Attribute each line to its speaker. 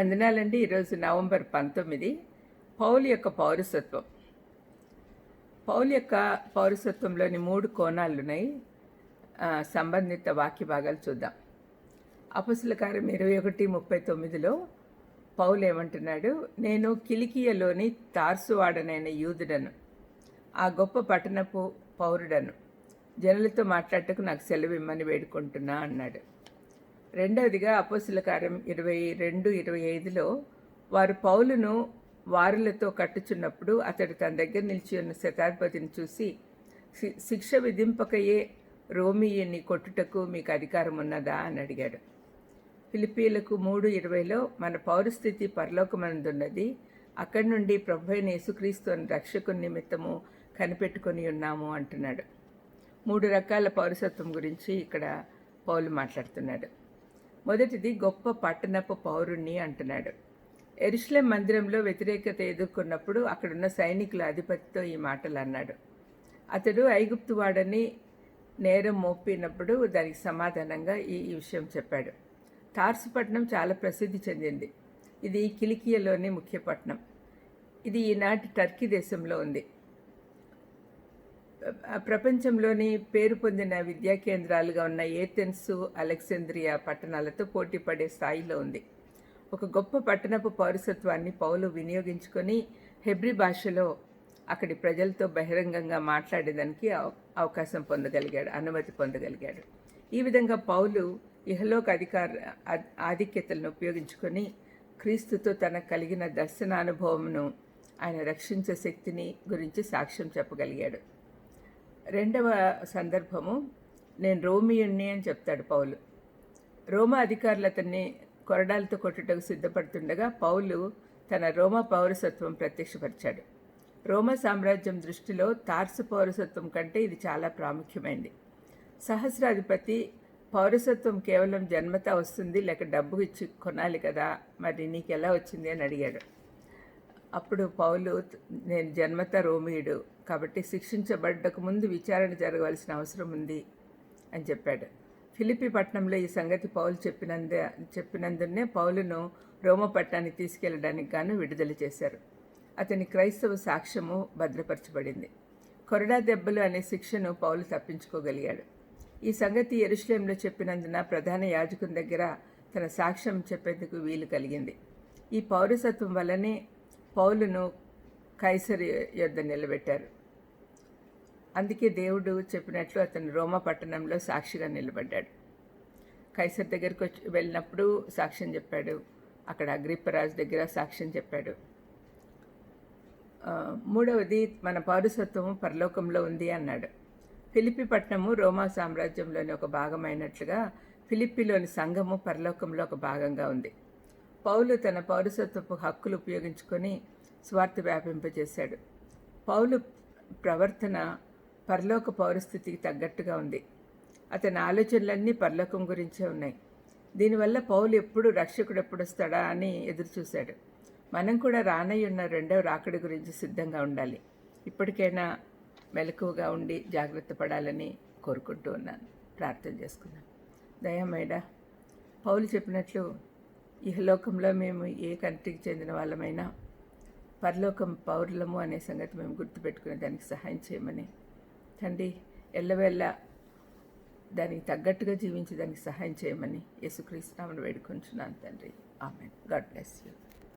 Speaker 1: వందనాలండి ఈరోజు నవంబర్ పంతొమ్మిది పౌలు యొక్క పౌరసత్వం. పౌలు యొక్క పౌరసత్వంలోని మూడు కోణాలు ఉన్నాయి సంబంధిత వాక్య భాగాలు చూద్దాం. అపసుల కార్యం ఇరవై ఒకటి ముప్పై తొమ్మిదిలో పౌలు ఏమంటున్నాడు? నేను కిలికియలోని తార్సువాడనైన యూదుడను ఆ గొప్ప పట్టణపు పౌరుడను జనులతో మాట్లాడటకు నాకు సెలవు ఇమ్మని వేడుకుంటున్నా అన్నాడు. రెండవదిగా అపోసుల కార్యం ఇరవై రెండు ఇరవై ఐదులో వారు పౌలును వారులతో కట్టుచున్నప్పుడు అతడు తన దగ్గర నిలిచి ఉన్న శతాధిపతిని చూసి "శి- శిక్ష విధింపకయే రోమియని కొట్టుటకు మీకు అధికారం ఉన్నదా అని అడిగాడు. ఫిలిపీలకు మూడు ఇరవైలో మన పౌరస్థితి పరలోకమందున్నది అక్కడి నుండి ప్రభు అయిన యేసుక్రీస్తు అని రక్షకుని నిమిత్తము కనిపెట్టుకొని ఉన్నాము అంటున్నాడు. మూడు రకాల పౌరసత్వం గురించి ఇక్కడ పౌలు మాట్లాడుతున్నాడు. మొదటిది గొప్ప పట్టణపు పౌరుణ్ణి అంటున్నాడు. ఎరుషలేం మందిరంలో వ్యతిరేకత ఎదుర్కొన్నప్పుడు అక్కడున్న సైనికుల అధిపతితో ఈ మాటలు అన్నాడు అతడు ఐగుప్తు వాడని నేరం మోపినప్పుడు దానికి సమాధానంగా ఈ విషయం చెప్పాడు. తార్సు పట్టణం చాలా ప్రసిద్ధి చెందింది. ఇది కిలికియలోని ముఖ్య పట్టణం. ఇది ఈనాటి టర్కీ దేశంలో ఉంది. ప్రపంచంలోని పేరు పొందిన విద్యా కేంద్రాలుగా ఉన్న ఏథెన్స్ అలెగ్జాంద్రియా పట్టణాలతో పోటీ పడే స్థాయిలో ఉంది. ఒక గొప్ప పట్టణపు పౌరసత్వాన్ని పౌలు వినియోగించుకొని హెబ్రి భాషలో అక్కడి ప్రజలతో బహిరంగంగా మాట్లాడేదానికి అవ- అవకాశం పొందగలిగాడు అనుమతి పొందగలిగాడు. ఈ విధంగా పౌలు ఇహలోక అధికార ఆధిక్యతలను ఉపయోగించుకొని క్రీస్తుతో తనకు కలిగిన దర్శనానుభవంను ఆయన రక్షించే శక్తిని గురించి సాక్ష్యం చెప్పగలిగాడు. రెండవ సందర్భము నేను రోమియుణ్ణి అని చెప్తాడు పౌలు. రోమా అధికారులు అతన్ని కొరడాలతో కొట్టుటకు సిద్ధపడుతుండగా పౌలు తన రోమా పౌరసత్వం ప్రత్యక్షపరిచాడు. రోమా సామ్రాజ్యం దృష్టిలో తార్సు పౌరసత్వం కంటే ఇది చాలా ప్రాముఖ్యమైంది. సహస్రాధిపతి పౌరసత్వం కేవలం జన్మత వస్తుంది లేక డబ్బు ఇచ్చి కొనాలి కదా మరి నీకు ఎలా వచ్చింది అని అడిగాడు. అప్పుడు పౌలు నేను జన్మత రోమియుడు కాబట్టి శిక్షించబడ్డకు ముందు విచారణ జరగవలసిన అవసరం ఉంది అని చెప్పాడు. ఫిలిపి పట్టణంలో ఈ సంగతి పౌలు చెప్పినంద చెప్పినందునే పౌలును రోమ పట్టణానికి తీసుకెళ్ళడానికి గాను విడుదల చేశారు. అతని క్రైస్తవ సాక్ష్యము భద్రపరచబడింది. కొరడా దెబ్బలు అనే శిక్షను పౌలు తప్పించుకోగలిగాడు. ఈ సంగతి ఎరుశ్లేంలో చెప్పినందున ప్రధాన యాజకుని దగ్గర తన సాక్ష్యం చెప్పేందుకు వీలు కలిగింది. ఈ పౌరసత్వం వల్లనే పౌలును కైసరి యొద్ద నిలబెట్టారు. అందుకే దేవుడు చెప్పినట్లు అతను రోమా పట్టణంలో సాక్షిగా నిలబడ్డాడు. కైసర్ దగ్గరికి వచ్చి వెళ్ళినప్పుడు సాక్ష్యం చెప్పాడు. అక్కడ అగ్రిప్పరాజు దగ్గర సాక్ష్యం చెప్పాడు. మూడవది మన పౌరసత్వము పరలోకంలో ఉంది అన్నాడు. ఫిలిపి పట్టణము రోమా సామ్రాజ్యంలోని ఒక భాగమైనట్లుగా ఫిలిప్పిలోని సంఘము పరలోకంలో ఒక భాగంగా ఉంది. పౌలు తన పౌరసత్వపు హక్కులు ఉపయోగించుకొని స్వార్థ వ్యాపింపజేశాడు. పౌలు ప్రవర్తన పరలోక పౌరస్థితికి తగ్గట్టుగా ఉంది. అతని ఆలోచనలన్నీ పరలోకం గురించే ఉన్నాయి. దీనివల్ల పౌలు ఎప్పుడు రక్షకుడు ఎప్పుడు వస్తాడా అని ఎదురుచూశాడు. మనం కూడా రానయ్య ఉన్న రెండవ రాకడి గురించి సిద్ధంగా ఉండాలి. ఇప్పటికైనా మెలకువగా ఉండి జాగ్రత్త పడాలని కోరుకుంటూ ఉన్నాను. ప్రార్థన చేసుకున్నాను దయామేడా పౌలు చెప్పినట్లు ఇహలోకంలో మేము ఏ కంట్రీకి చెందిన వాళ్ళమైనా పరలోకం పౌరులము అనే సంగతి మేము గుర్తుపెట్టుకునే దానికి సహాయం చేయమని తండ్రి ఎల్లవేళ దానికి తగ్గట్టుగా జీవించి దానికి సహాయం చేయమని యేసుక్రీస్తునామను వేడుకుంటున్నాను తండ్రి. ఆమె గాడ్ బ్లెస్ యూ.